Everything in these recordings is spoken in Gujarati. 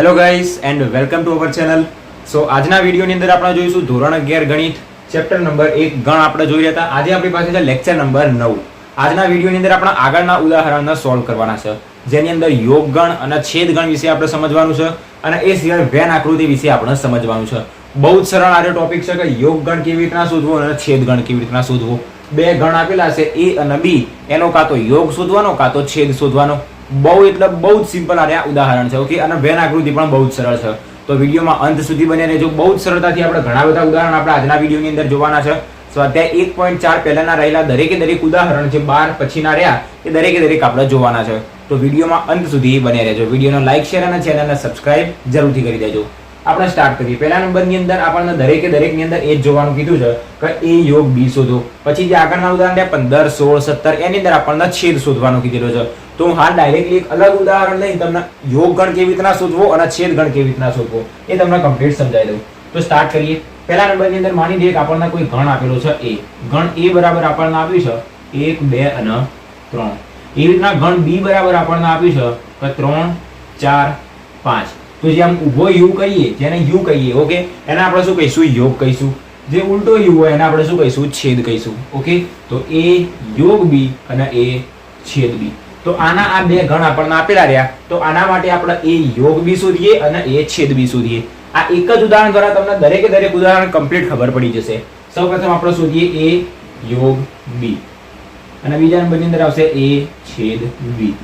Hello guys and welcome to our channel so આજના વિડીયોની અંદર આપણે જોઈશું ધોરણ અગિયાર ગણિત ચેપ્ટર નંબર એક ગણ આપણે જોઈ રહ્યા હતા. આજે આપણી પાસે છે લેક્ચર નંબર નવ. આજના વિડીયોની અંદર આપણે આગળના ઉદાહરણને સોલ્વ કરવાના છે. જેની અંદર યોગ ગણ અને છેદ ગણ વિશે આપણે સમજવાનું છે અને એ સિવાય વેન આકૃતિ વિશે આપણે સમજવાનું છે. બહુ જ સરળ આરે ટોપિક છે કે યોગ ગણ કેવી રીતના શોધવો અને છેદ ગણ કેવી રીતના શોધવો. બે ગણ આપેલા છે એ અને બી. એનો કાં તો યોગ શોધવાનો, કાં તો છેદ શોધવાનો. બહુ એટલે બહુ જ સિમ્પલ આ ઉદાહરણ છે ઓકે અને વેન આકૃતિ પણ બહુ જ સરળ છે. તો વિડીયોમાં અંત સુધી બને રહેજો. બહુ જ સરળતાથી આપણે ઘણા બધા ઉદાહરણ આપણે આજના વિડીયોની અંદર જોવાના છે. સ્વાધ્યાય એક પોઈન્ટ ચાર પહેલાના રહેલા દરેકે દરેક ઉદાહરણ જે બાર પછીના રહ્યા, એ દરેકે દરેક આપણે જોવાના છે. તો વિડીયોમાં અંત સુધી બને રહેજો. વિડીયોનો લાઇક શેર અને ચેનલને સબસ્ક્રાઇબ જરૂરથી કરી દેજો. આપણે સ્ટાર્ટ કરીએ. પહેલા નંબરની અંદર આપણને દરેકે દરેકની અંદર એ જ જોવાનું કીધું છે કે એ યોગ બી શોધો. પછી જે આગળના ઉદાહરણ છે, પંદર, સોળ, સત્તર, એની અંદર આપણને છેદ શોધવાનું કીધેલો છે. તો હું હાલ ડાયરેક્ટલી એક અલગ ઉદાહરણ લઈ તમને યોગ ગણ કેવી રીતના શોધવો અને છેદ ગણ કેવી રીતના શોધવો એ તમને કમ્પ્લીટ સમજાવી દઉં. તો સ્ટાર્ટ કરીએ. પહેલા નંબરની અંદર માની લઈએ કે આપણને કોઈ ગણ આપેલો છે એ. ગણ એ બરાબર આપણને આપ્યું છે એક, બે અને ત્રણ. એવી રીતના ગણ બી બરાબર આપણને આપ્યું છે કે ત્રણ, ચાર, પાંચ. તો જે આમ ઊભો યુ કહીએ, જેને યુ કહીએ ઓકે એને આપણે શું કહીશું? યોગ કહીશું. જે ઉલટો યુ હોય, એને આપણે શું કહીશું? છેદ કહીશું ઓકે તો એ યોગ બી અને એ છેદ બી. તો આના આ બે ગણ આપણને આપેલા રહ્યા. તો આના માટે આપણે એ યોગ બી શોધીએ અને એ છેદ બી શોધીએ. આ એક જ ઉદાહરણ દ્વારા તમને દરેકે દરેક ઉદાહરણ કમ્પ્લીટ ખબર પડી જશે. સૌપ્રથમ આપણે શોધીએ એ યોગ બી. અને બીજા નંબરની અંદર આવશે એ છેદ બી.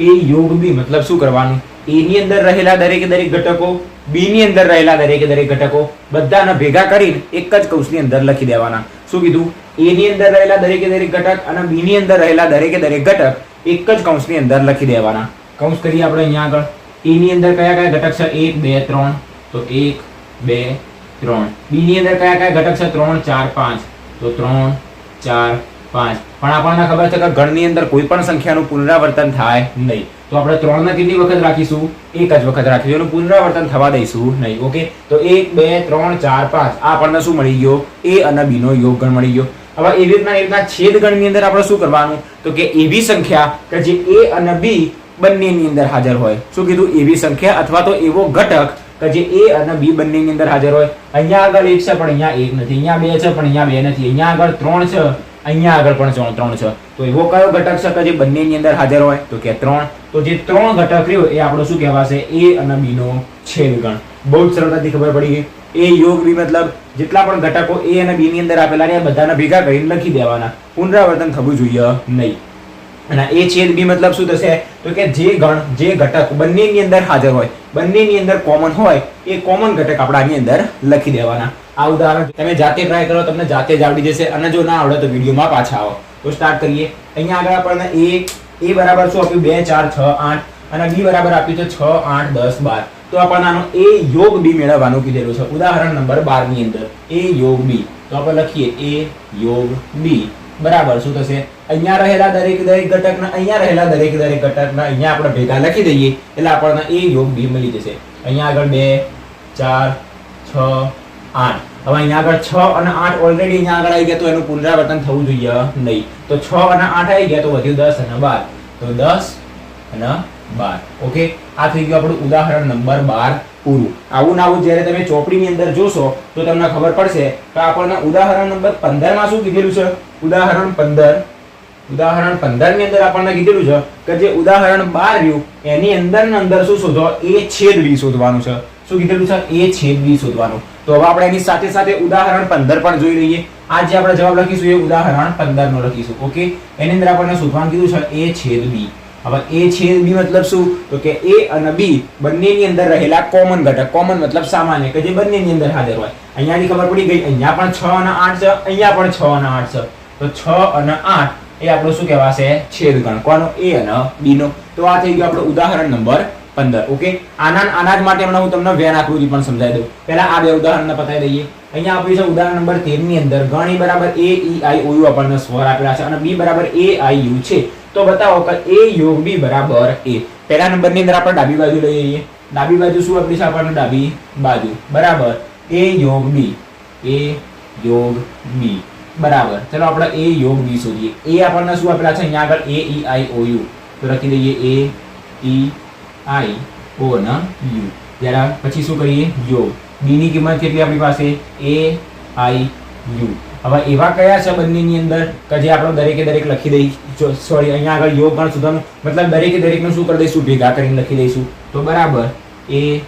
એ યોગ બી, મતલબ શું કરવાનું? એ ની અંદર રહેલા દરેકે દરેક ઘટકો બી ની અંદર રહેલા દરેકે દરેક ઘટકો, બધાને ભેગા કરીને એક જ કૌશની અંદર લખી દેવાના. શું કીધું? એ ની અંદર રહેલા દરેકે દરેક ઘટક અને બી ની અંદર રહેલા દરેકે દરેક ઘટક એક જ કૌંસની અંદર લખી દેવાના. કૌંસ કરીએ આપણે અહીંયા આગળ. એની અંદર કયા કયા ઘટક છે? એક, બે, ત્રણ. તો એક, બે, ત્રણ. બી ની અંદર કયા કયા ઘટક છે? ત્રણ, ચાર, પાંચ. તો ત્રણ, ચાર, પાંચ. પણ આપણને ખબર છે કે ગણની અંદર કોઈ પણ સંખ્યાનું પુનરાવર્તન થાય નહીં. તો આપણે ત્રણને કેટલી વખત રાખીશું? એક જ વખત રાખીશું. એનું પુનરાવર્તન થવા દઈશું નહીં, ઓકે? તો એક, બે, ત્રણ, ચાર, પાંચ. આ આપણને શું મળી ગયો? એ અને બીનો યોગ ગણ મળી ગયો. હવે એવી રીતના એવી રીતના છેદગણની અંદર આપણે શું કરવાનું? તો કે એવી સંખ્યા કે જે એ અને બી બંનેની અંદર હાજર હોય. શું કીધું? એવી સંખ્યા અથવા તો એવો ઘટક કે જે એ અને બી બંનેની અંદર હાજર હોય. અહીંયા આગળ એક છે, પણ અહીંયા એક નથી. અહીંયા બે છે, પણ અહીંયા બે નથી. અહીંયા આગળ ત્રણ છે અહીંયા આગળ પણ ત્રણ ત્રણ છે. તો એવો કયો ઘટક છે કે જે બંનેની અંદર હાજર હોય? તો કે ત્રણ. તો જે ત્રણ ઘટક રહ્યો, એ આપણો શું કહેવાશે? એ અને બી નો છેદ ગણ બહુ જ સરળતાથી ખબર પડી ગઈ. એ યોગ બી મતલબ જેટલા પણ ઘટકો એ અને બી ની અંદર આપેલા રહ્યા બધાને ભેગા કરીને લખી દેવાના. પુનરાવર્તન થવું જોઈએ નહીં. અને એ છેદ બી મતલબ શું થશે? તો કે જે ગણ, જે ઘટક બંનેની અંદર હાજર હોય, બંનેની અંદર કોમન હોય, એ કોમન ઘટક આપણે આની અંદર લખી દેવાના. આ ઉદાહરણ તમે જાતે ટ્રાય કરો, તમને જાતે જ આવડી જશે અને જો ના આવડે તો વિડીયોમાં પાછા આવો. તો સ્ટાર્ટ કરીએ. અહીંયા આગળ આપણને એ એ બરાબર શું આપ્યું? બે, ચાર, છ, આઠ અને બી બરાબર આપ્યું છે છ, આઠ, દસ, બાર. તો આપણને આનો એ યોગ બી મેળવવાનું કીધેલું છે. ઉદાહરણ નંબર બારની અંદર, એ યોગ બી. તો આપણે લખીએ, એ યોગ બી. બરાબર શું થશે? અહીંયા રહેલા દરેક દરેક ઘટકના, અહીંયા રહેલા દરેક દરેક ઘટકના અહીંયા આપણે ભેગા લખી દઈએ એટલે આપણને એ યોગ બી મળી જશે. અહીંયા આગળ બે, ચાર, છ આઠ. હવે અહીંયા આગળ છ અને આઠ ઓલરેડી અહીંયા આગળ આવી ગયા, તો એનું પુનરાવર્તન થવું જોઈએ નહીં. તો છ અને આઠ આવી ગયા, તો વધ્યું દસ અને બાર. તો દસ અને બાર. ઓકે આ થઈ ગયું આપણું ઉદાહરણ નંબર બાર પૂરું. આવું ને આવું જ્યારે તમે ચોપડીની અંદર જોશો, તો તમને ખબર પડશે કે આપણને ઉદાહરણ નંબર પંદરમાં શું કીધેલું છે? ઉદાહરણ પંદર. ઉદાહરણ પંદરની અંદર આપણને કીધેલું છે કે જે ઉદાહરણ બાર રહ્યું, એની અંદર અંદર શું શોધો? એ છેદ બી શોધવાનું છે. શું કીધેલું છે? એ છેદ બી શોધવાનું. તો હવે આપણે એની સાથે સાથે ઉદાહરણ પંદર પણ જોઈ લઈએ. આ જે આપણે જવાબ લખીશું એ ઉદાહરણ પંદર નો લખીશું. ઓકે? એની અંદર આપણને શોધવાનું કીધું છે એ છેદ બી. હવે એ છેદ બી મતલબ શું? તો કે એ અને બી બંનેની અંદર રહેલા કોમન ઘટક. કોમન મતલબ સામાન્ય, કે જે બંનેની અંદર હાજર હોય. અહીંયાની ખબર પડી ગઈ, અહીંયા પણ છ અને આઠ છે, અહીંયા પણ છ અને આઠ છે. તો છ અને આઠ એ આપણો શું કહેવાશે? છેદગણ. કોનો? એ અને બીનો. તો આ થઈ ગયો આપણો ઉદાહરણ નંબર પંદર ઓકે આના આના જ માટે હમણાં હું તમને વેન આકૃતિ પણ સમજાવી દઉં. પહેલા આ બે ઉદાહરણને પતાવી દઈએ. અહીંયા આપ્યું છે ઉદાહરણ નંબર તેરની અંદર ગણી બરાબર એ ઈ આઈ ઓ યુ આપણને સ્વર આપેલા છે અને બી બરાબર એ આઈ યુ છે. તો બતાવો કે એ યોગ બી બરાબર એ પહેલા નંબરની અંદર આપણે ડાબી બાજુ લઈ જઈએ ડાબી બાજુ શું આપણી છે આપણને? ડાબી બાજુ. બરાબર. એ યોગ બી એ યોગ બી બરાબર. ચલો આપણે એ યોગ બી શોધીએ. એ આપણને શું આપેલા છે? અહીંયા આગળ એ ઈ આઈ ઓ યુ તો લખી દઈએ એ ઈ આઈ, ઓ અને યુ. જ્યારે પછી શું કરીએ? યોગ બીની કિંમત કેટલી આપણી પાસે? A, I, U. હવે એવા કયા છે બંનેની અંદર કે જે આપણે દરેકે દરેક લખી દઈ સોરી અહીંયા આગળ યોગ પણ સુધારનું મતલબ દરેકે દરેકનું શું કરી દઈશું? ભેગા કરીને લખી દઈશું. તો બરાબર, એ,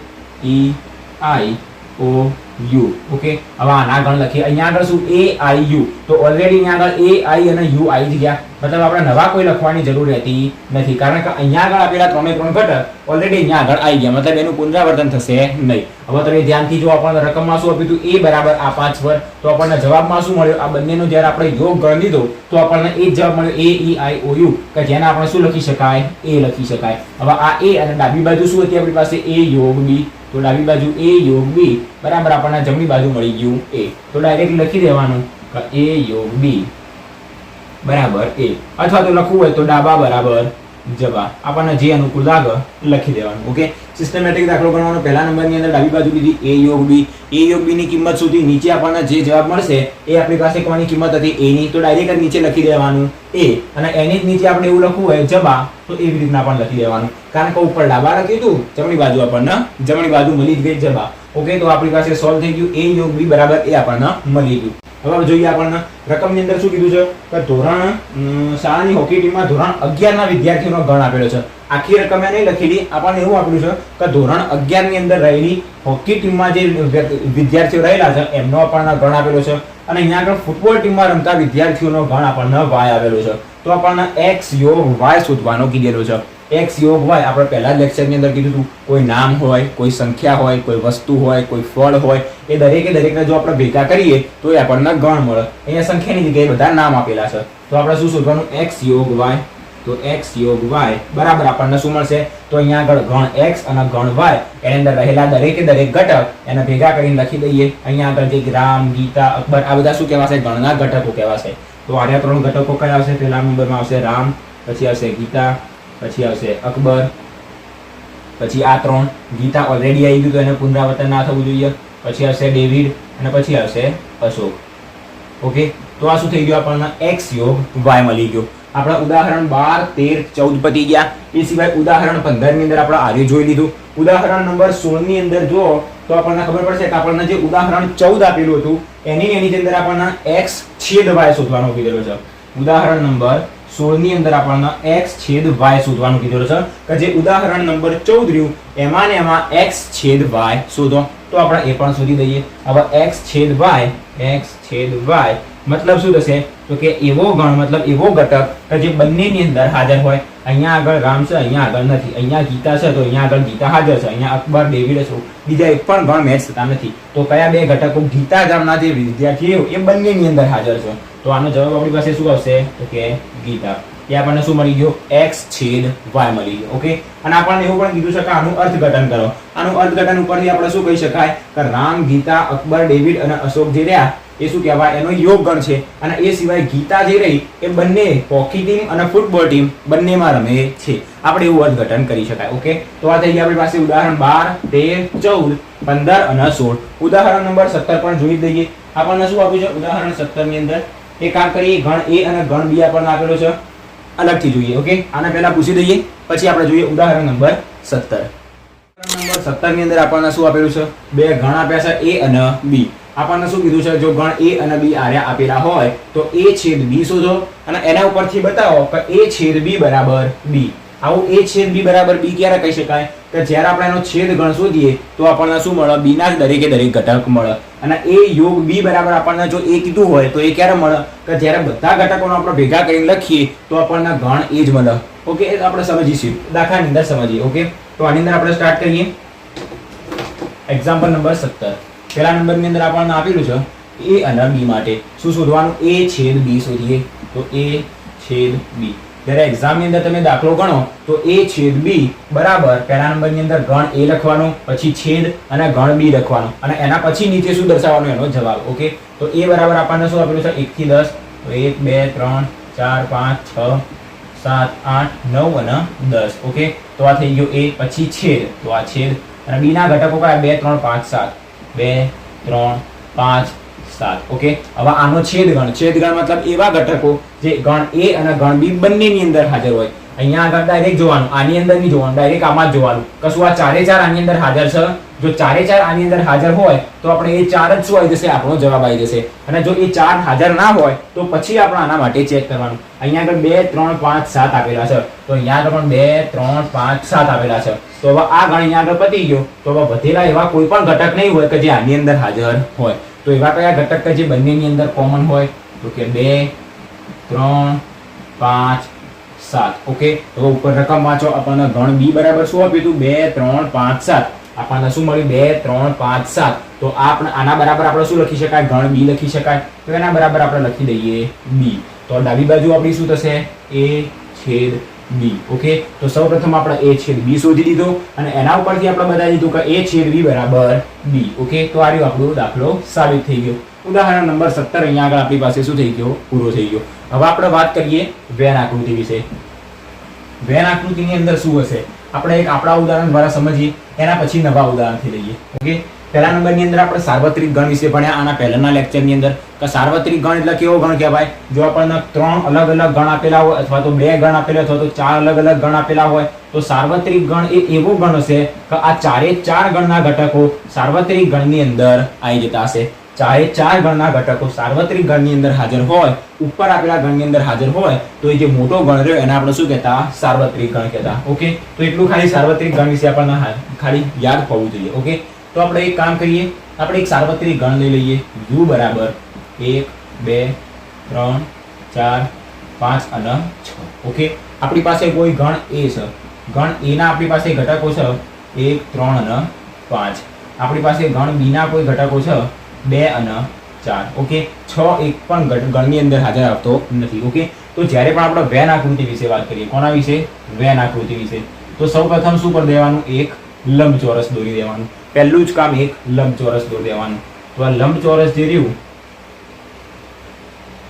ઈ, આઈ, ઓ યુ ઓકે હવે આના આગળ લખીએ. અહીંયા આગળ શું? એ આઈ યુ તો ઓલરેડી અહીંયા આગળ એ આઈ અને યુ આવી જ ગયા. મતલબ આપણે નવા કોઈ લખવાની જરૂર રહેતી નથી. કારણ કે અહીંયા આગળ આપેલા ત્રણે ત્રણ ઘટક ઓલરેડી અહીંયા આગળ આવી ગયા. મતલબ એનું પુનરાવર્તન થશે નહીં. હવે તમે ધ્યાનથી જો આપણને રકમમાં શું આપ્યું હતું? એ બરાબર આ પાંચ પર તો આપણને જવાબમાં શું મળ્યો? આ બંનેનો જ્યારે આપણે યોગ ગણ લીધો, તો આપણને એ જવાબ મળ્યો એ ઈ આઈ ઓ યુ કે જેને આપણે શું લખી શકાય? એ લખી શકાય. હવે આ એ અને ડાબી બાજુ શું હતી આપણી પાસે? એ યોગ બી તો ડાબી બાજુ એ યોગ બી, બરાબર આપણને જમણી બાજુ મળી ગયું એ. તો ડાયરેક્ટ લખી દેવાનું એ યોગ બી, બરાબર એ. અથવા તો લખવું હોય તો ડાબા બરાબર જવા આપણને જે અનુકૂળ લાગે લખી દેવાનું ઓકે સિસ્ટમેટિક દાખલો ગણવાનો પહેલા નંબરની અંદર ડાબી બાજુ લીધી એ યોગ બી એ યોગ બીની કિંમત સુધી નીચે આપણને જે જવાબ મળશે, એ આપણી પાસે કોની કિંમત હતી? એની તો ડાયરેક્ટ નીચે લખી દેવાનું એ અને એની જ નીચે આપણે એવું લખવું હોય જવા તો એવી રીતના પણ લખી દેવાનું. કારણ કે ઉપર ડાબા લખ્યું હતું, જમણી બાજુ આપણને જમણી બાજુ મળી જ ગઈ જવા ઓકે તો આપણી પાસે સોલ્વ થઈ ગયું. એ યોગ બી બરાબર એ આપણને મળી ગયું. હવે જોઈએ આપણને. રકમની અંદર શું કીધું છે? કે ધોરણ શાળાની હોકી ટીમમાં ધોરણ અગિયારના વિદ્યાર્થીઓનો ગણ આપેલો છે. આખી રકમ નહીં લખેલી, આપણને એવું આપેલું છે કે ધોરણ અગિયારની અંદર રહેલી હોકી ટીમમાં જે વિદ્યાર્થીઓ રહેલા છે, એમનો આપણને ગણ આપેલો છે. અને અહીંયા આગળ ફૂટબોલ ટીમમાં રમતા વિદ્યાર્થીઓનો ગણ આપણને વાય આવેલો છે. તો આપણને એક્સ, યો, વાય શોધવાનો કીધેલો છે. એક્સ યોગ વાય આપણે પહેલા લેક્ચરની અંદર કીધું હતું, કોઈ નામ હોય, કોઈ સંખ્યા હોય, કોઈ વસ્તુ હોય, કોઈ ફળ હોય, એ દરેકે દરેકને જો આપણે ભેગા કરીએ, તો એ આપણને ગણ મળે. અહીંયા સંખ્યાની જગ્યાએ બધા નામ આપેલા છે. તો આપણે શું શોધવાનું? એક્સ યોગ વાય તો એક્સ યોગ વાય બરાબર આપણને શું મળશે? તો અહીંયા આગળ ગણ એક્સ અને ગણ વાય એની અંદર રહેલા દરેકે દરેક ઘટક, એને ભેગા કરીને લખી દઈએ. અહીંયા આગળ જે રામ ગીતા, અકબર, આ બધા શું કહેવાશે? ગણના ઘટકો કહેવાશે. તો આર્યા ત્રણ ઘટકો કયા આવશે? પહેલા નંબરમાં આવશે રામ, પછી આવશે ગીતા પછી આવશે અકબર, પછી આ ત્રણ ગીતા ઓલરેડી આવી ગયું તો એને પુનરાવર્તન ના થવું જોઈએ. પછી આવશે ડેવિડ અને પછી આવશે અશોક. ઓકે તો આ શું થઈ ગયું? આપણને એક્સ યોગ વાય મળી ગયો. આપણા ઉદાહરણ બાર, તેર, ચૌદ પતી ગયા. એ સિવાય ઉદાહરણ પંદરની અંદર આપણે આર્ય જોઈ લીધું. ઉદાહરણ નંબર સોળની અંદર જો તો આપણને ખબર પડશે કે આપણને જે ઉદાહરણ ચૌદ આપેલું હતું, એની એની અંદર આપણને એક્સ છેદ વાય શોધવાનો કીધેલો છે. ઉદાહરણ નંબર સોળની અંદર આપણને એક્સ છેદ વાય શોધવાનું કીધેલું છે. કે જે ઉદાહરણ નંબર ચૌદ રહ્યું, એમાં ને એમાં એક્સ છેદ વાય શોધો. તો આપણે એ પણ શોધી દઈએ. હવે એક્સ છેદ વાય એક્સ છેદ વાય મતલબ શું થશે? તો કે એવો ગણ, મતલબ એવો ઘટક કે જે બંનેની અંદર હાજર હોય. અહીંયા આગળ રામ છે, અહીંયા આગળ નથી. અહીંયા ગીતા છે, તો અહીંયા આગળ ગીતા હાજર છે. અહીંયા અકબર, ડેવિડ છે બીજા એક પણ ગણ મેચ થતા નથી. તો કયા બે ઘટકો? ગીતા ગામના જે વિદ્યાર્થીઓ, એ બંનેની અંદર હાજર છે. તો આનો જવાબ આપણી પાસે શું આવશે? તો કે ગીતા. એ આપણને શું મળી ગયો? એક્સ છેદ વાય મળી ગયો, ઓકે? અને આપણને એવું પણ કીધું છે કે આનું અર્થઘટન કરો. આનું અર્થઘટન ઉપરથી આપણે શું કહી શકાય? કે રામ, ગીતા, અકબર, ડેવિડ અને અશોક જે રહ્યા, એ શું કહેવાય? એનો યોગ ગણ છે. અને એ સિવાય ગીતા જે રહી, એ બંને હોકી ટીમ અને ફૂટબોલ ટીમ બંનેમાં રમે છે. આપણે એવું અર્થઘટન કરી શકાય, ઓકે? તો આ થઈ ગયા આપણી પાસે ઉદાહરણ બાર, તેર, ચૌદ, પંદર અને સોળ. ઉદાહરણ નંબર સત્તર પણ જોઈ દઈએ આપણને શું આપ્યું છે? ઉદાહરણ સત્તરની અંદર. એ કામ કરીએ, ગણ એ અને ગણ બી આપણને આપેલો છે. અલગથી જોઈએ ઓકે આના પહેલા પૂછી દઈએ, પછી આપણે જોઈએ ઉદાહરણ નંબર સત્તર. નંબર સત્તરની અંદર આપણને શું આપેલું છે? બે ગણ આપ્યા છે, એ અને બી. આપણને શું કીધું છે? જો ગણ એ અને બી આર્યા આપેલા હોય, તો એ છેદ બી શોધો અને એના ઉપરથી બતાવો કે એ છેદ બી બરાબર બી. આવું એ છેદ બી બરાબર બી ક્યારે કહી શકાય? કે જ્યારે આપણે એનો છેદ ગણ શોધીએ તો આપણને શું મળે? બીના જ દરેકે દરેક ઘટક મળે. અને એ યોગ બી બરાબર આપણને જો એ કીધું હોય તો એ ક્યારે મળે? કે જ્યારે બધા ઘટકોનો આપણે ભેગા કરીને લખીએ તો આપણને ગણ એ જ મળે. ઓકે એ આપણે સમજીશું. દાખલાની અંદર સમજીએ ઓકે તો આની અંદર આપણે સ્ટાર્ટ કરીએ. એક્ઝામ્પલ નંબર સત્તર. પહેલા નંબરની અંદર આપણને આપેલું છે એ અને બી માટે. શું શોધવાનું? એ છેદ બી શોધીએ તો એ છેદ બી જ્યારે એક્ઝામની અંદર તમે દાખલો ગણો, તો એ છેદ બી બરાબર પહેલા નંબરની અંદર ગણ એ લખવાનો, પછી છેદ અને ગણ બી લખવાનો. અને એના પછી નીચે શું દર્શાવવાનો એનો જવાબ, ઓકે? તો એ બરાબર આપણને શું આપેલું છે? એકથી દસ. તો એક, બે, ત્રણ, ચાર, પાંચ, છ, સાત, આઠ, નવ અને દસ, ઓકે? તો આ થઈ ગયો એ, પછી છેદ. તો આ છેદ. અને બીના ઘટકો કયા? બે, ત્રણ, પાંચ, સાત. બે, ત્રણ, પાંચ સાત. ઓકે? હવે આનો છેદ ગણ. છેદ ગણ મતલબ એવા ઘટકો જે ગણ એ અને ગણ બી બંનેની અંદર હાજર હોય. અહીંયા આગળ ડાયરેક્ટ જોવાનું. આની અંદર નહીં જોવાનું. ડાયરેક્ટ આમાં જ જોવાનું. કશું આ ચારે ચાર આની અંદર હાજર છે? જો ચારે ચાર આની અંદર હાજર હોય, તો આપણે એ ચાર જ શું આવી જશે? આપણો જવાબ આવી જશે. અને જો એ ચાર હાજર ના હોય, તો પછી આપણે આના માટે ચેક કરવાનું. અહીંયા આગળ બે, ત્રણ, પાંચ, સાત આપેલા છે. તો અહીંયા આગળ પણ બે, ત્રણ, પાંચ, સાત આપેલા છે. તો હવે આ ગણ અહીંયા આગળ પતી ગયો. તો હવે વધેલા એવા કોઈ પણ ઘટક નહીં હોય કે જે આની અંદર હાજર હોય. તો એવા કયા ઘટક જે બંનેની અંદર કોમન હોય? તો કે બે, ત્રણ, પાંચ, સાત. ઓકે તો ઉપર રકમ વાંચો. આપણને ગણ બી બરાબર શું આપ્યું હતું? બે, ત્રણ, પાંચ, સાત. આપણને શું મળ્યું? બે, ત્રણ, પાંચ, સાત. તો આપણે, આના બરાબર આપણે શું લખી શકાય? ગણ બી લખી શકાય. તો એના બરાબર આપણે લખી દઈએ બી. તો ડાબી બાજુ આપણી શું થશે? એ છેદ બી ઓકે તો સૌપ્રથમ આપણે એ છેદ બી શોધી દીધો અને એના ઉપરથી આપણે બતાવી દીધું કે એ છેદ બી બરાબર બી ઓકે તો આ રહ્યો આપણો દાખલો સાબિત થઈ ગયો. ઉદાહરણ નંબર સત્તર, અહીંયા આગળ આપણી પાસે શું થઈ ગયો? પૂરો થઈ ગયો. હવે આપણે વાત કરીએ વેન આકૃતિ વિશે. વેન આકૃતિની અંદર શું હશે? આપણે એક આપણા ઉદાહરણ દ્વારા સમજીએ, એના પછી નવા ઉદાહરણથી લઈએ ઓકે પહેલા નંબરની અંદર આપણે સાર્વત્રિક ગણ વિશે ભણ્યા, આના પહેલાના લેક્ચરની અંદર. કે સાર્વત્રિક ગણ એટલે કેવો ગણ કહેવાય? જો આપણને ત્રણ અલગ અલગ ગણ આપેલા હોય અથવા તો બે ગણ આપેલા અથવા તો ચાર અલગ અલગ ગણ આપેલા હોય, તો સાર્વત્રિક ગણ એ એવો ગણ હશે કે આ ચારે ચાર ગણના ઘટકો સાર્વત્રિક ગણની અંદર આવી જતા હશે. ચારે ચાર ગણના ઘટકો સાર્વત્રિક ગણની અંદર હાજર હોય, ઉપર આપેલા ગણની અંદર હાજર હોય, તો એ જે મોટો ગણ રહ્યો એને આપણે શું કહેતા? સાર્વત્રિક ગણ કહેતા. ઓકે? તો એટલું ખાલી સાર્વત્રિક ગણ વિશે આપણને ખાલી યાદ હોવું જોઈએ. ઓકે? તો આપણે એક કામ કરીએ, આપણે એક સાર્વત્રિક ગણ લઈ લઈએ. યુ બરાબર એક, બે, ત્રણ, ચાર, પાંચ અને છ. ઓકે આપણી પાસે કોઈ ગણ એ છે. ગણ એના આપણી પાસે ઘટકો છે. એક, ત્રણ અને પાંચ. આપણી પાસે ગણ બીના કોઈ ઘટકો છે. બે અને ચાર. ઓકે છ એક પણ ગણની અંદર હાજર આવતો નથી. ઓકે તો જ્યારે પણ આપણે વેન આકૃતિ વિશે વાત કરીએ, કોના વિશે? વેન આકૃતિ વિશે. તો સૌ પ્રથમ શું કરી દેવાનું? એક લંબચોરસ દોરી દેવાનું. પહેલું જ કામ એક લંબચોરસ દોરી દેવાનું. તો આ લંબચોરસ જે રહ્યું,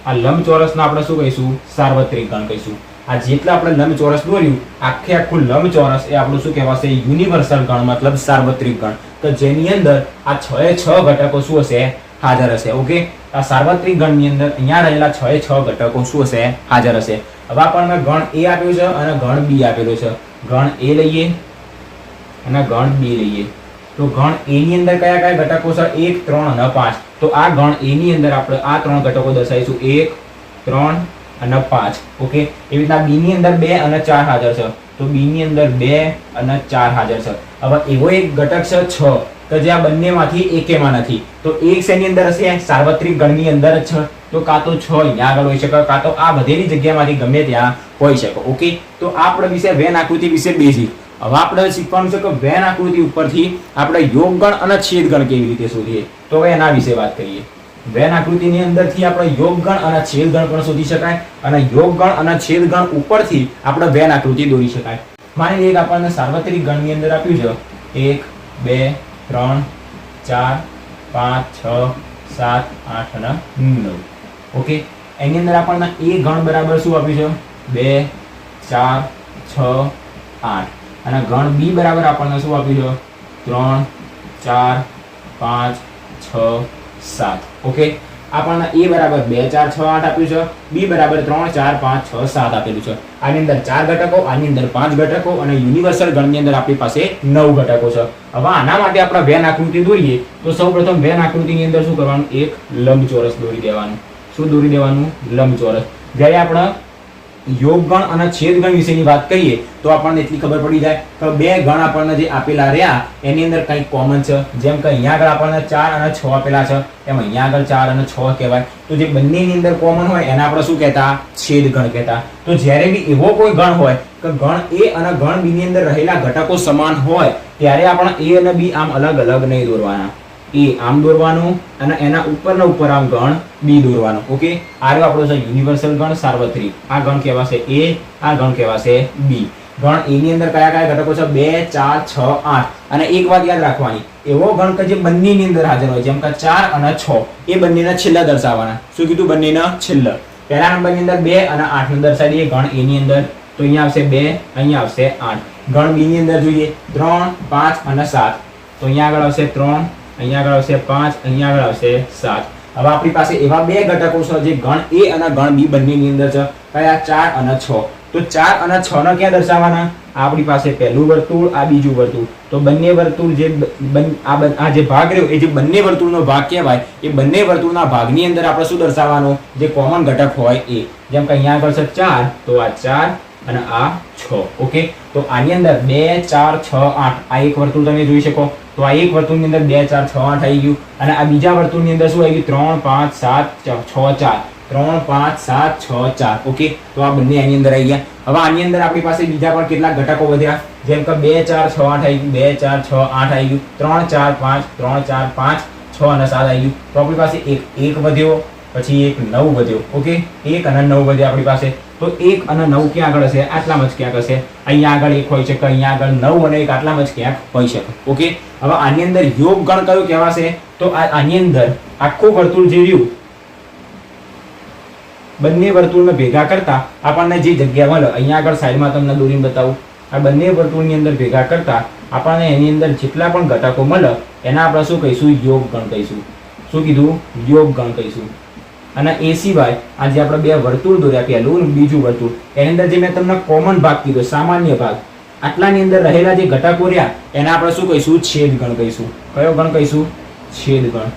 આ લંબચોરસને આપણે શું કહીશું? સાર્વત્રિક ગણ કહીશું. આ જેટલા આપણે લંબચોરસ દોર્યું, આખે આખું લંબચોરસ એ આપણું શું કહેવાશે? યુનિવર્સલ ગણ, મતલબ સાર્વત્રિક ગણ તો જેની અંદર આ છ એ છ ઘટકો શું હશે? હાજર હશે. ઓકે? આ સાર્વત્રિક ગણની અંદર અહીંયા રહેલા છ એ છ ઘટકો શું હશે? હાજર હશે. હવે આપણને ગણ એ આપ્યો છે અને ગણ બી આપેલો છે. ગણ એ લઈએ અને ગણ બી લઈએ. તો ગણ એ ની અંદર કયા કયા ઘટકો છે? એક, ત્રણ અને પાંચ. તો આ ગણ એ ની અંદર આપણે આ ત્રણ ઘટકો દર્શાવીશું. એક, ત્રણ અને પાંચ. ઓકે? એવી રીતના બી ની અંદર બે અને ચાર હાજર છે. તો બી ની અંદર બે અને ચાર હાજર છે. હવે એવો એક ઘટક છે છ, કે જે આ બંનેમાંથી એકેમાં નથી. તો એક શેની અંદર હશે? સાર્વત્રિક ગણની અંદર જ છે. તો કાં તો છ અહીંયા આગળ હોઈ શકે, કાં તો આ બધેની જગ્યામાંથી ગમે ત્યાં હોઈ શકે. ઓકે? તો આ આપણે વિશે વેન આકૃતિ વિશે બેઝિક હવે આપણે શીખવાનું છે કે વેન આકૃતિ ઉપરથી આપણે યોગગણ અને છેદગણ કેવી રીતે શોધીએ? તો એના વિશે વાત કરીએ. વેન આકૃતિની અંદરથી આપણે યોગગણ અને છેદગણ પણ શોધી શકાય અને યોગગણ અને છેદગણ ઉપરથી આપણે વેન આકૃતિ દોરી શકાય. માની લઈએ કે આપણને સાર્વત્રિક ગણની અંદર આપ્યું છે. એક, બે, ત્રણ, ચાર, પાંચ, છ, સાત, આઠ અને નવ. ઓકે? એની અંદર આપણને એ ગણ બરાબર શું આપ્યું છે? બે, ચાર, છ, આઠ. અને ગણ બી બરાબર આપણને શું આપ્યું છે ત્રણ, ચાર, પાંચ, છ, સાત. ઓકે? આપણને એ બરાબર બે, ચાર, છ, આઠ આપ્યું છે. બી બરાબર ત્રણ, ચાર, પાંચ, છ, સાત આપેલું છે. આની અંદર ચાર ઘટકો, આની અંદર પાંચ ઘટકો અને યુનિવર્સલ ગણની અંદર આપણી પાસે નવ ઘટકો છે. હવે આના માટે આપણે વેન આકૃતિ દોરીએ, તો સૌપ્રથમ વેન આકૃતિની અંદર શું કરવાનું? એક લંબચોરસ દોરી દેવાનું. શું દોરી દેવાનું? લંબચોરસ. જ્યારે આપણે યોગગણ અને છેદગણ વિશેની વાત કરીએ, તો આપણને એટલી ખબર પડી જાય કે બે ગણ આપણને જે આપેલા રહ્યા, એની અંદર કંઈક કોમન છે. જેમ કે અહીંયા આગળ આપણને ચાર અને છ આપેલા છે. એમ અહીંયા આગળ ચાર અને છ કહેવાય. તો જે બંનેની અંદર કોમન હોય, એને આપણે શું કહેતા? છેદગણ કહેતા. તો જ્યારે બી એવો કોઈ ગણ હોય, કે ગણ એ અને ગણ બીની અંદર રહેલા ઘટકો સમાન હોય, ત્યારે આપણે એ અને બી આમ અલગ અલગ નહીં દોરવાના. એ આમ દોરવાનું અને એના ઉપરના ઉપર આમ ગણ, બી દોરવાનું. ઓકે? આ રહ્યો આપણો છે યુનિવર્સલ ગણ સાર્વત્રિક. આ ગણ કહેવાશે એ, આ ગણ કહેવાશે બી. ગણ એ ની અંદર કયા કયા ઘટકો છે? બે, ચાર, છ, આઠ. અને એક વાત યાદ રાખવાની, એવો ગણ કે જે બંનેની અંદર હાજર હોય, જેમ કે ચાર અને છ, એ બંનેના છેલ્લા દર્શાવવાના. શું કીધું? બંનેના છેલ્લા. પહેલા નંબરની અંદર બે અને આઠ ને દર્શાવી દઈએ ગણ એની અંદર. તો અહીંયા આવશે બે, અહીંયા આવશે આઠ. ગણ બી ની અંદર જોઈએ, ત્રણ, પાંચ અને સાત. તો અહીંયા આગળ આવશે ત્રણ અહીંયા આગળ આવશે પાંચ, અહીંયા આગળ આવશે સાત. હવે આપણી પાસે એવા બે ઘટકો છે જે ગણ એ અને ગણ બી બંનેની અંદર છે. કયા? ચાર અને છ. તો ચાર અને છ ને ક્યાં દર્શાવવાના? આપણી પાસે પહેલું વર્તુળ, આ બીજું વર્તુળ. તો બંને વર્તુળ જે આ આ જે ભાગ રહ્યો, એ જે બંને વર્તુળનો ભાગ કહેવાય, એ બંને વર્તુળના ભાગની અંદર આપણે શું દર્શાવવાનો? જે કોમન ઘટક હોય એ. જેમ કે અહીંયા આગળ છે ચાર, તો આ ચાર અને આ છ. ઓકે? તો આની અંદર બે, ચાર, છ, આઠ. આ એક વર્તુળ તમે જોઈ શકો. તો આ એક વર્તુળની અંદર બે, ચાર, છ, આઠ આવી ગયું. અને આ બીજા વર્તુળની અંદર શું આવી ગયું? ત્રણ, પાંચ, સાત, છ ચાર. ત્રણ, પાંચ, સાત, છ, ચાર. ઓકે? તો આ બંને આની અંદર આવી ગયા. હવે આની અંદર આપણી પાસે બીજા પણ કેટલાક ઘટકો વધ્યા. જેમ કે બે, ચાર, છ, આઠ આવી ગયું. બે, ચાર, છ, આઠ આવી ગયું. ત્રણ, ચાર, પાંચ, ત્રણ, ચાર, પાંચ, છ અને સાત આવી ગયું. તો આપણી પાસે એક એક વધ્યો. પછી એક નવ વધ્યો. ઓકે? એક અને નવ વધ્યા આપણી પાસે. તો એક અને નવ ક્યાં આગળ હશે? આટલામાં જ ક્યાંક હશે? અહીંયા આગળ એક હોય છે કે અહીંયા આગળ નવ અને એક આટલામાં જ ક્યાંક હોય શકે ઓકે? હવે આની અંદર યોગ ગણ કયો કહેવાશે? તો આની અંદર આખું વર્તુળ જે રહ્યું, બંને વર્તુળને ભેગા કરતા આપણને જે જગ્યા મળે, અહીંયા આગળ સાઈડમાં તમને દોરીને બતાવું. આ બંને વર્તુળની અંદર ભેગા કરતા આપણને એની અંદર જેટલા પણ ઘટકો મળે, એના આપણે શું કહીશું? યોગ ગણ કહીશું. શું કીધું? યોગ ગણ કહીશું. અને એ સિવાય આ જે આપણે બે વર્તુળ દોર્યા પહેલું બીજું વર્તુળ. એની અંદર જે મેં તમને કોમન ભાગ કીધો, સામાન્ય ભાગ, આટલાની અંદર રહેલા જે ઘટકો રહ્યા, એને આપણે શું કહીશું? છેદ ગણ કહીશું. કયો ગણ કહીશું? છેદ ગણ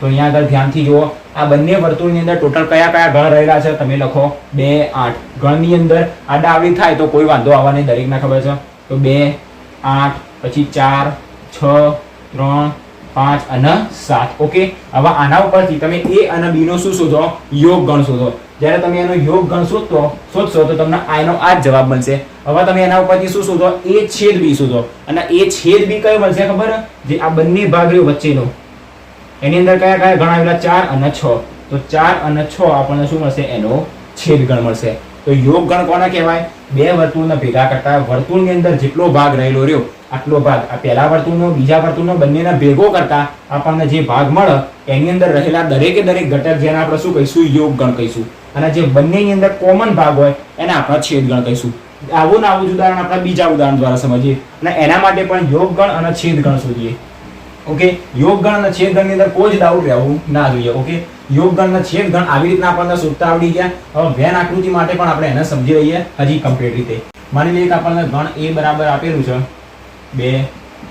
તો અહીંયા આગળ ધ્યાનથી જુઓ, આ બંને વર્તુળની અંદર ટોટલ કયા કયા ગણ રહેલા છે? તમે લખો બે, આઠ. ગણની અંદર આડાઆવડી થાય તો કોઈ વાંધો આવવાની દરેકને ખબર છે. તો બે, આઠ, પછી ચાર, છ, ત્રણ પાંચ અને સાત. ઓકે હવે આના ઉપરથી તમે એ અને બી નો શું શોધો? યોગ ગણ શોધો. જ્યારે તમે એનો યોગ ગણ શોધતો શોધશો તો તમને આ એનો આ જ જવાબ મળશે. હવે તમે એના ઉપરથી શું શોધો? એ છેદ બી શોધો. અને એ છેદ બી કયો મળશે ખબર? જે આ બંને ભાગ રહ્યો વચ્ચેનો. એની અંદર કયા કયા ગણાવેલા? ચાર અને છ. તો ચાર અને છ આપણને શું મળશે? એનો છેદ ગણ મળશે. તો યોગ ગણ કોને કહેવાય? બે વર્તુળને ભેગા કરતા વર્તુળની અંદર જેટલો ભાગ રહેલો રહ્યો આટલો ભાગ. આ પહેલા વર્તુળનો, બીજા વર્તુળનો બંનેના ભેગો કરતા આપણને જે ભાગ મળે, એની અંદર રહેલા દરેકે દરેક ઘટક જેને આપણે શું કહીશું? યોગ ગણ કહીશું. અને જે બંનેની અંદર કોમન ભાગ હોય, એને આપણે છેદ ગણ કહીશું. આવું ને આવું જ ઉદાહરણ આપણે બીજા ઉદાહરણ દ્વારા સમજીએ. અને એના માટે પણ યોગ ગણ અને છેદ ગણ શોધીએ. ઓકે? યોગ ગણ અને છેદ ગણની અંદર કોઈ જ ડાઉટ રહેવું ના જોઈએ, ઓકે? યોગ ગણ છેદ ગણ આવી રીતના આપણને શોધતા આવડી ગયા. હવે વેન આકૃતિ માટે પણ આપણે એને સમજી લઈએ, હજી કમ્પ્લીટ રીતે. માની લઈએ કે આપણને ગણ એ બરાબર આપેલું છે. બે,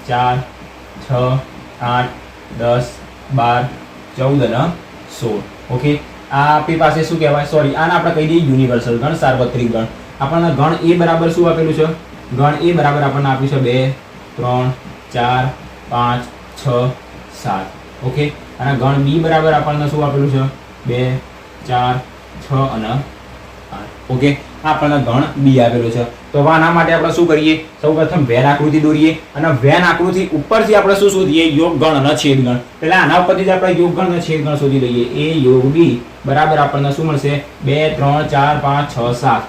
ચાર, છ, આઠ, દસ, બાર, ચૌદ અને સોળ. ઓકે આ આપણી પાસે શું કહેવાય? સોરી આને આપણે કહી દઈએ યુનિવર્સલ ગણ, સાર્વત્રિક ગણ. આપણને ગણ એ બરાબર શું આપેલું છે? ગણ એ બરાબર આપણને આપ્યું છે બે, ત્રણ, ચાર, પાંચ, છ, સાત. ઓકે અને ગણ બી બરાબર આપણને શું આપેલું છે? બે, ચાર, છ અને આઠ. ઓકે આપણને ગણ બી આપેલું છે. તો હવે આના માટે આપણે શું કરીએ? સૌ પ્રથમ વેન આકૃતિ દોરીએ અને વેન આકૃતિ ઉપરથી આપણે શું શોધીએ? યોગ ગણ અને છેદ ગણ એટલે આના ઉપરથી આપણે યોગ ગણ અને છેદગણ શોધી લઈએ. એ યોગ બી બરાબર આપણને શું મળશે? બે, ત્રણ, ચાર, પાંચ, છ, સાત.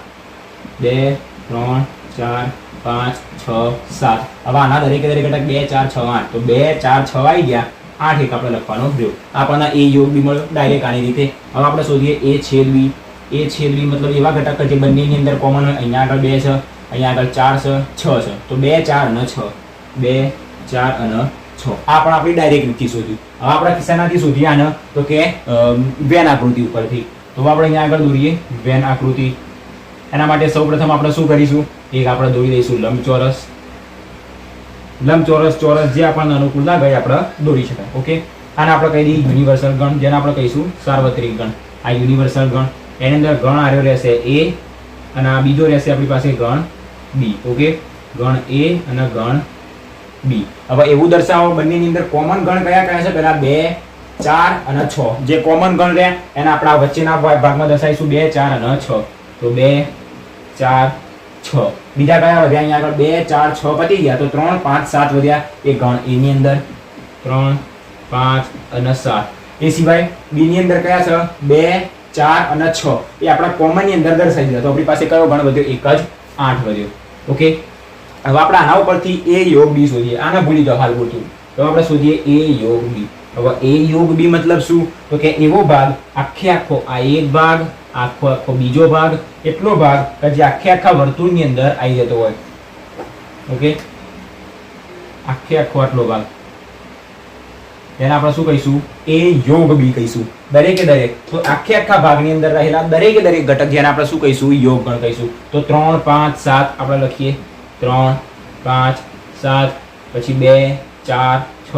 બે, ત્રણ, ચાર, પાંચ, છ, સાત. હવે આના દરેકે દરેક ઘટક બે, ચાર, છ, આઠ. તો બે, ચાર, છ આવી ગયા. આઠ એક આપણે લખવાનો રહ્યો. આપણને એ યોગ બી મળ્યો ડાયરેક્ટ આની રીતે. હવે આપણે શોધીએ એ છેદ બી એ છેદ બી મતલબ એવા ઘટક જે બંનેની અંદર કોમન હોય, અહીંયા આગળ બે છે, અહીંયા આગળ ચાર છે, છ છે. તો બે, ચાર અને છ. બે, ચાર અને છ. આ પણ આપણે ડાયરેક્ટ રીતથી શોધ્યું. હવે આપણે કિસ્સાનાથી શોધીએ આને તો કે વેન આકૃતિ ઉપરથી. તો આપણે અહીંયા આગળ દોરીએ, વેન આકૃતિ. એના માટે સૌપ્રથમ આપણે શું કરીશું? એક આપણે દોરી દઈશું લંબચોરસ. લંબચોરસ, ચોરસ જે આપણને અનુકૂળ લાગે આપણે દોરી શકાય, ઓકે? આને આપણે કહી દઈએ યુનિવર્સલ ગણ, જેને આપણે કહીશું સાર્વત્રિક ગણ. આ યુનિવર્સલ ગણ. એની અંદર ગણ આવ્યો રહેશે એ અને આ બીજો રહેશે આપણી પાસે ગણ બી, ઓકે? ગણ એ અને ગણ બી. હવે એવું દર્શાવો, બંનેની અંદર કોમન ગણ કયા કયા છે? પહેલા બે, ચાર અને છ. જે કોમન ગણ રહ્યા, એના આપણા વચ્ચેના ભાગ- ભાગમાં દર્શાવીશું બે, ચાર અને છ. તો બે, ચાર, છ. બીજા કયા વધ્યા? અહીંયા આગળ બે, ચાર, છ પતી ગયા. તો ત્રણ, પાંચ, સાત વધ્યા. એ ગણ એની અંદર ત્રણ, પાંચ અને સાત. એ સિવાય બીની અંદર કયા છે? બે ચાર અને છ. એ આપણા કોમનની અંદર દર્શાવી દીધા તો આપણી પાસે કયો ગણ વધ્યો? એક જ આઠ વધ્યો. ઓકે? હવે આપણે આના ઉપરથી એ યોગ બી શોધીએ. આને ભૂલી જાઓ હાલ પૂરતું તો આપણે શોધીએ એ યોગ બી. હવે એ યોગ બી મતલબ શું? તો કે એવો ભાગ, આખે આખો, આ એક ભાગ, આખો આખો બીજો ભાગ, એટલો ભાગ કે જે આખે આખા વર્તુળની અંદર આવી જતો હોય. ઓકે? આખે આખો આટલો ભાગ. જેને આપણે શું કહીશું? એ યોગ બી કહીશું. દરેકે દરેક, તો આખે આખા ભાગની અંદર રહેલા દરેકે દરેક ઘટક જેને આપણે શું કહીશું? યોગ ગણ કહીશું. તો ત્રણ, પાંચ, સાત આપણે લખીએ. ત્રણ, પાંચ, સાત, પછી બે, ચાર, છ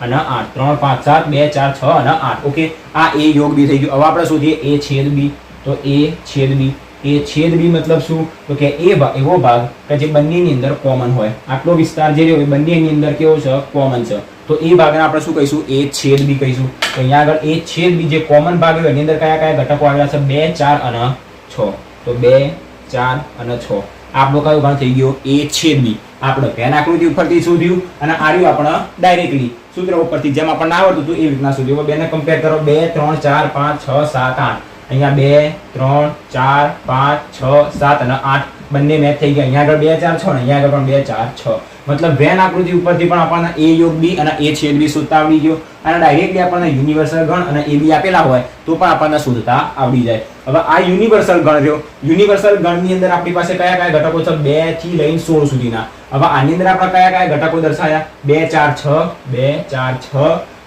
અને આઠ. ત્રણ, પાંચ, સાત, બે, ચાર, છ અને આઠ. ઓકે? આ એ યોગ બી થઈ ગયું. હવે આપણે શોધીએ એ છેદ બી. તો એ છેદ બી. એ છેદ બી મતલબ શું? તો કે એ એવો ભાગ કે જે બંનેની અંદર કોમન હોય. આટલો વિસ્તાર જે રહ્યો એ બંનેની અંદર કેવો છે? કોમન છે. તો એ ભાગને આપણે શું કહીશું? એ છેદ બી કહીશું. તો અહીંયા આગળ એ છેદ બી જે કોમન ભાગ હોય એની અંદર કયા કયા ઘટકો આવેલા છે? બે, ચાર અને છ. તો બે, ચાર અને છ. આપણો કયો ભાગ થઈ ગયો? એ છેદ બી. આપણે પેન આકૃતિ ઉપરથી શોધ્યું અને આર્યું આપણે ડાયરેક્ટલી સૂત્ર ઉપરથી. જેમ આપણને આવડતું હતું એ રીતના શોધ્યું. બેને કમ્પેર કરો. બે, ત્રણ, ચાર, પાંચ, છ, સાત, આઠ. અહીંયા બે, ત્રણ, ચાર, પાંચ, છ, સાત અને આઠ બંને મેચ થઈ ગયા. અહીંયા આગળ બે, ચાર, છ ને અહીંયા આગળ પણ બે, ચાર, છ. મતલબ વેન આકૃતિ ઉપરથી પણ આપણને એ યોગ બી અને એ છેદ બી શોધતા આવડી ગયો. અને ડાયરેક્ટલી આપણને યુનિવર્સલ ગણ અને એ બી આપેલા હોય, તો પણ આપણને શોધતા આવડી જાય. હવે આ યુનિવર્સલ ગણ રહ્યો. યુનિવર્સલ ગણની અંદર આપણી પાસે કયા કયા ઘટકો છે? બેથી લઈને સોળ સુધીના. હવે આની અંદર આપણે કયા કયા ઘટકો દર્શાયા? બે, ચાર, છ, બે, ચાર, છ.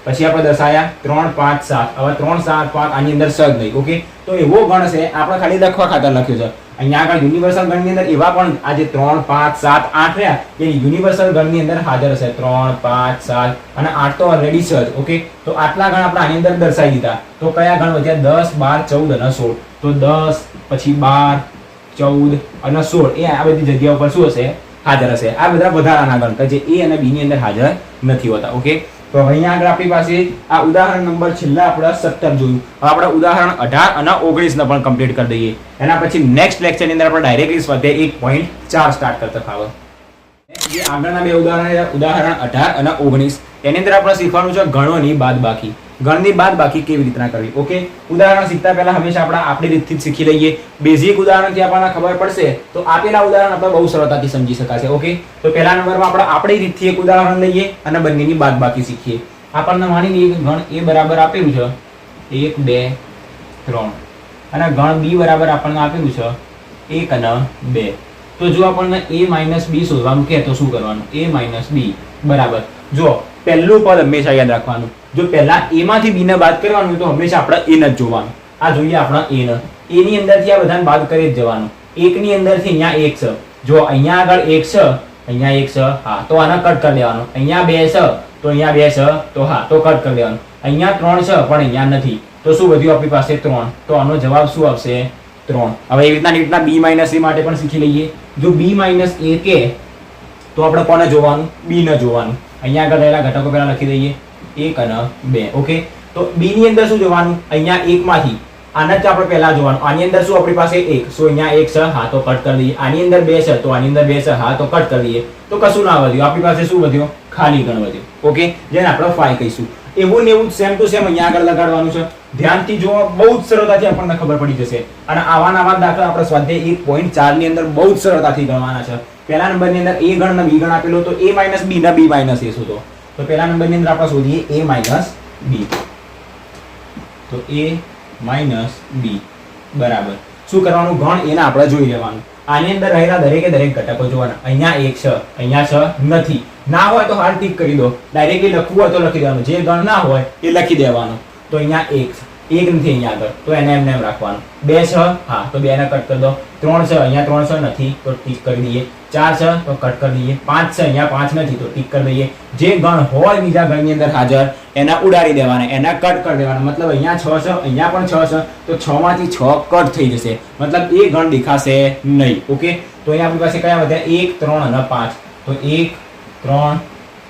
પછી આપણે દર્શાયા ત્રણ, પાંચ, સાત. હવે ત્રણ, સાત, પાંચ આની અંદર સગ નહીં. ઓકે તો એવો ગણ છે, આપણે ખાલી લખવા ખાતર લખ્યો છે. અહીંયા આગળ યુનિવર્સલ ગણની અંદર એવા પણ આ જે ત્રણ, પાંચ, સાત, આઠ રહ્યા એ યુનિવર્સલ ગણની અંદર હાજર હશે. ત્રણ, પાંચ, સાત અને આઠ તો ઓલરેડી છે ઓકે તો આટલા ગણ આપણે આની અંદર દર્શાવી દીધા. તો કયા ગણ વધ્યા? દસ, બાર, ચૌદ અને સોળ. તો દસ, પછી બાર, ચૌદ અને સોળ. એ આ બધી જગ્યા ઉપર શું હશે? હાજર હશે. આ બધા વધારાના ગણ, કે જે એ અને બી ની અંદર હાજર નથી હોતા ઓકે તો અહીંયા આગળ આપણી પાસે આ ઉદાહરણ નંબર છેલ્લા આપણે સત્તર જોયું. હવે આપણે ઉદાહરણ અઢાર અને ઓગણીસ ને પણ કમ્પ્લીટ કરી દઈએ. એના પછી નેક્સ્ટ લેક્ચરની અંદર આપણે ડાયરેક્ટલી સ્વાધ્યાય એક પોઈન્ટ ચાર સ્ટાર્ટ કરતા ફાવે જે આગળના બે ઉદાહરણ ઉદાહરણ અઢાર અને ઓગણીસ. એની અંદર આપણે શીખવાનું છે ગણોની બાદ બાકી ગણની બાદ બાકી કેવી રીતના કરવી? ઓકે ઉદાહરણ શીખતા પહેલા હંમેશા આપણે આપણી રીતથી જ શીખી લઈએ. બેઝિક ઉદાહરણથી આપણને ખબર પડશે, તો આપેલા ઉદાહરણ આપણે બહુ સરળતાથી સમજી શકાશે ઓકે તો પહેલા નંબરમાં આપણે આપણી રીતથી એક ઉદાહરણ લઈએ અને બંનેની બાદ બાકી શીખીએ. આપણને માની લઈએ કે ગણ એ બરાબર આપેલું છે, એક, બે, ત્રણ. અને ગણ બી બરાબર આપણને આપેલું છે, એક અને બે. તો જો આપણને a માઇનસ બી શોધવાનું કહે તો શું કરવાનું? A માઇનસ બી બરાબર. જો, પહેલું પદ હંમેશા યાદ રાખવાનું. જો પહેલા a માંથી b ને બાદ કરવાનું તો હંમેશા આપણે a ને જ જોવાનું. આ જોઈએ આપણા a ને. A અંદરથી આ બધાને બાદ કરી જ જવાનું. એક ની અંદરથી અહીંયા એક છે. જો અહીંયા આગળ એક છે, અહીંયા એક છે, હા, તો આને કટ કરી દેવાનું. અહીંયા બે છે, તો અહીંયા બે છે, તો હા, તો કટ કરી દેવાનું. અહીંયા ત્રણ છે, પણ અહીંયા નથી. તો શું વધ્યું આપણી પાસે? ત્રણ. તો આનો જવાબ શું આવશે? ત્રણ. હવે એવી રીતના એવી રીતના બી માઇનસ એ માટે પણ શીખી લઈએ. જો બી માઇનસ એ કે, તો આપણે કોને જોવાનું? બી ને જોવાનું. અહીંયા આગળ રહેલા ઘટકો પહેલા લખી દઈએ. એક અને બે ઓકે તો બી ની અંદર શું જોવાનું? અહીંયા એકમાંથી. આના જ આપણે પહેલા જોવાનું. આની અંદર શું? આપણી પાસે એક. સો અહીંયા એક છે, હા, તો કટ કરી દઈએ. આની અંદર બે છે, તો આની અંદર બે છે, હા, તો કટ કરી દઈએ. તો કશું ના વધ્યું. આપણી પાસે શું વધ્યો? ખાલી ગણ વધ્યો. ઓકે જેને આપણે ફાઈ કહીશું. એવું ને એવું સેમ ટુ સેમ અહીંયા આગળ લગાડવાનું છે. ધ્યાનથી જો બહુ જ સરળતાથી આપણને ખબર પડી જશે. અને આવા નવા દાખલા આપણે સ્વાધ્યાય એક પોઈન્ટ ચારની અંદર બહુ જ સરળતાથી ગણવાના છે. પહેલા નંબરની અંદર એ ગણ ને બી ગણ આપેલો તો એ માઇનસ બી ને બી માઇનસ એ શોધો તો? પહેલા નંબરની અંદર આપણે શોધીએ, એ માઇનસ બી તો એ માઇનસ બી બરાબર. શું કરવાનું? ગણ એને આપણે જોઈ લેવાનું. આની અંદર રહેલા દરેકે દરેક ઘટકો જોવાના. અહીંયા એક છે, અહીંયા છે, નથી. ના હોય તો હાલ ટીક કરી દો. ડાયરેક્ટલી લખવું હોય તો લખી દેવાનું. જે ગણ ના હોય એ લખી દેવાનું. તો અહીંયા એક એક નથી અહીંયા આગળ. તો એને એમને એમ રાખવાનું. બે છ? હા, તો બે ને કટ કરી દો. ત્રણ છ? અહીંયા ત્રણ છ નથી, તો ટીક કરી દઈએ. ચાર છ? તો કટ કરી દઈએ. પાંચ છ? અહીંયા પાંચ નથી, તો ટીક કરી દઈએ. જે ગણ હોય બીજા ગણની અંદર હાજર, એના ઉડાડી દેવાના, એના કટ કરી દેવાના. મતલબ અહીંયા છ છે, અહીંયા પણ છ છે, તો છ માંથી છ કટ થઈ જશે. મતલબ એ ગણ દેખાશે નહીં. ઓકે? તો અહીંયા આપણી પાસે કયા વધ્યા? એક, ત્રણ અને પાંચ. તો એક, ત્રણ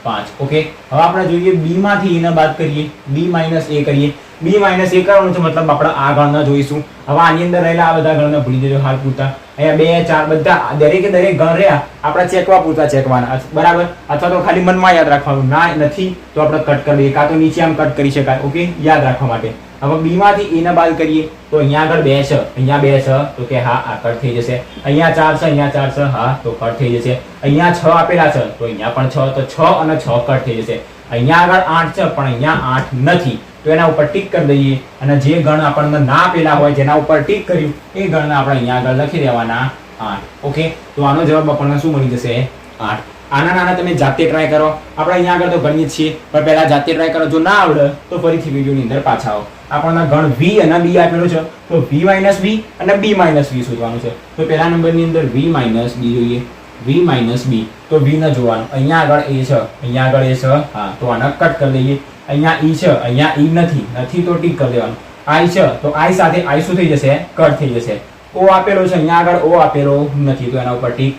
પાંચ. ઓકે હવે આપણે જોઈએ બી માંથી એને બાદ કરીએ. બી માઇનસ એ કરીએ. બી માઇનસ એ કરવાનું છે મતલબ આપણે આ ગણના જોઈશું. હવે આની અંદર રહેલા આ બધા ગણને ભૂલી દેજો હાલ પૂરતા. અહીંયા બે, ચાર બધા દરેકે દરેક ગણ રહ્યા. આપણે ચેકવા પૂરતા ચેકવાના બરાબર? અથવા તો ખાલી મનમાં યાદ રાખવાનું. ના, નથી, તો આપણે કટ કરી દઈએ. કાં તો નીચે આમ કટ કરી શકાય. ઓકે યાદ રાખવા માટે. હવે બીમાંથી માંથી એને બાદ કરીએ, તો અહીંયા આગળ બે છે. અહીંયા બે છે, તો કે હા, આ કટ થઈ જશે. અહીંયા ચાર છે, અહીંયા ચાર છે, હા, તો કટ થઈ જશે. અહીંયા છ આપેલા છે, તો અહીંયા પણ છ, તો છ અને છ કટ થઈ જશે. અહીંયા આગળ આઠ છે, પણ અહીંયા આઠ નથી. તો એના ઉપર ટીક કરી દઈએ. અને જે ગણ આપણને ના આપેલા હોય, જેના ઉપર ટીક કર્યું, એ ગણને આપણે અહીંયા આગળ લખી દેવાના આઠ. ઓકે તો આનો જવાબ આપણને શું મળી જશે? આઠ. આના નાના તમે જાતે ટ્રાય કરો. આપણે અહીંયા આગળ તો ગણીએ છીએ. પણ પહેલા જાતે ટ્રાય કરો. જો ના આવડે, તો ફરીથી વિડીયોની અંદર પાછા આવો. આપણને ગણ v અને b આપેલો છે. તો v માઇનસ બી અને b માઇનસ v શોધવાનું છે. તો પહેલા નંબરની અંદર v માઇનસ b જોઈએ. V minus b. તો v ને જોવાનું. અહીંયા આગળ a છે. અહીંયા આગળ a છે. હા, તો આને કટ કરી દઈએ. અહીંયા e છે. અહીંયા e નથી. નથી તો ટીક કરી દેવાનું. I છે. તો i સાથે i શું થઈ જશે? કટ થઈ જશે. O આપેલો છે. અહીંયા આગળ o આપેલો નથી. તો એના ઉપર ટીક.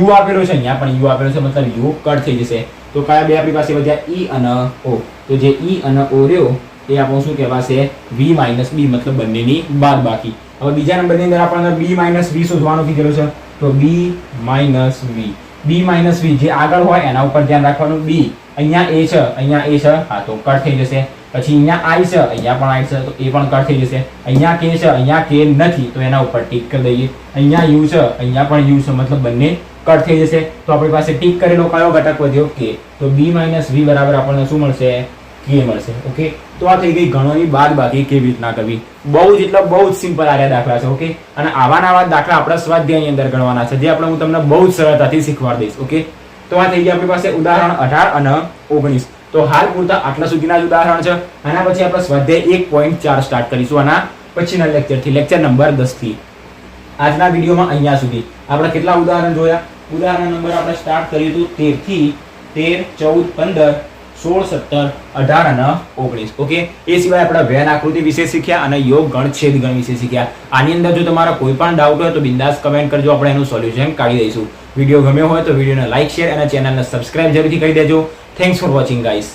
U આપેલો છે. અહીંયા પણ u આપેલો છે. મતલબ u કટ થઈ જશે. તો કયા બે આપણી પાસે વધ્યા? E અને o. તો જે e અને o રહ્યો એ આપણું શું કહેવાશે? V માઇનસ બી મતલબ બંનેની બાદ બાકી હવે બીજા નંબરની અંદર આપણને બી માઇનસ વી શોધવાનું કીધેલું છે. તો બી માઇનસ વી બી માઇનસ વી જે આગળ હોય એના ઉપર ધ્યાન રાખવાનું. બી અહીંયા એ છે, અહીંયા એ છે. હા, તો કટ થઈ જશે. પછી અહીંયા આઈ છે, અહીંયા પણ આઈ છે, તો એ પણ કટ થઈ જશે. અહીંયા કે છે, અહીંયા કે નથી, તો એના ઉપર ટીક કરી દઈએ. અહીંયા યુ છે, અહીંયા પણ યુ છે, મતલબ બંને કટ થઈ જશે. તો આપણી પાસે ટીક કરેલો કયો ઘટક વધ્યો? કે તો બી માઇનસ વી બરાબર આપણને શું મળશે? કે મળશે ઓકે તો આ થઈ ગઈ ગણોની બાદ બાકી કેવી રીતના કરવી? બહુ જ એટલે બહુ જ સિમ્પલ આર્યા દાખલા છે ઓકે અને આવા નવા દાખલા આપણા સ્વાધ્યાયની અંદર ગણવાના છે, જે આપણે હું તમને બહુ જ સરળતાથી શીખવાડી દઈશ ઓકે તો આ થઈ ગયા આપણી પાસે ઉદાહરણ અઢાર અને ઓગણીસ. તો હાલ પૂરતા આટલા સુધીના જ ઉદાહરણ છે, આના પછી આપણે સ્વાધ્યાય એક પોઈન્ટ ચાર સ્ટાર્ટ કરીશું, આના પછીના લેક્ચરથી લેક્ચર નંબર દસથી. આજના વિડીયોમાં અહીંયા સુધી. આપણે કેટલા ઉદાહરણ જોયા? ઉદાહરણ નંબર આપણે સ્ટાર્ટ કર્યું હતું તેરથી તેર, ચૌદ, પંદર સોળ સત્તર અઢાર અને ઓગણીસ. ઓકે એ સિવાય આપણે વેન આકૃતિ વિશે શીખ્યા અને યોગ ગણ છેદ ગણ વિશે શીખ્યા. આની અંદર જો તમારા કોઈ પણ ડાઉટ હોય તો બિંદાસ કમેન્ટ કરજો. આપણે એનું સોલ્યુશન કાઢી દઈશું. વીડિયો ગમ્યો હોય તો વિડીયોને લાઇક શેર અને ચેનલને સબસ્ક્રાઇબ જરૂરથી કરી દેજો. Thanks for watching guys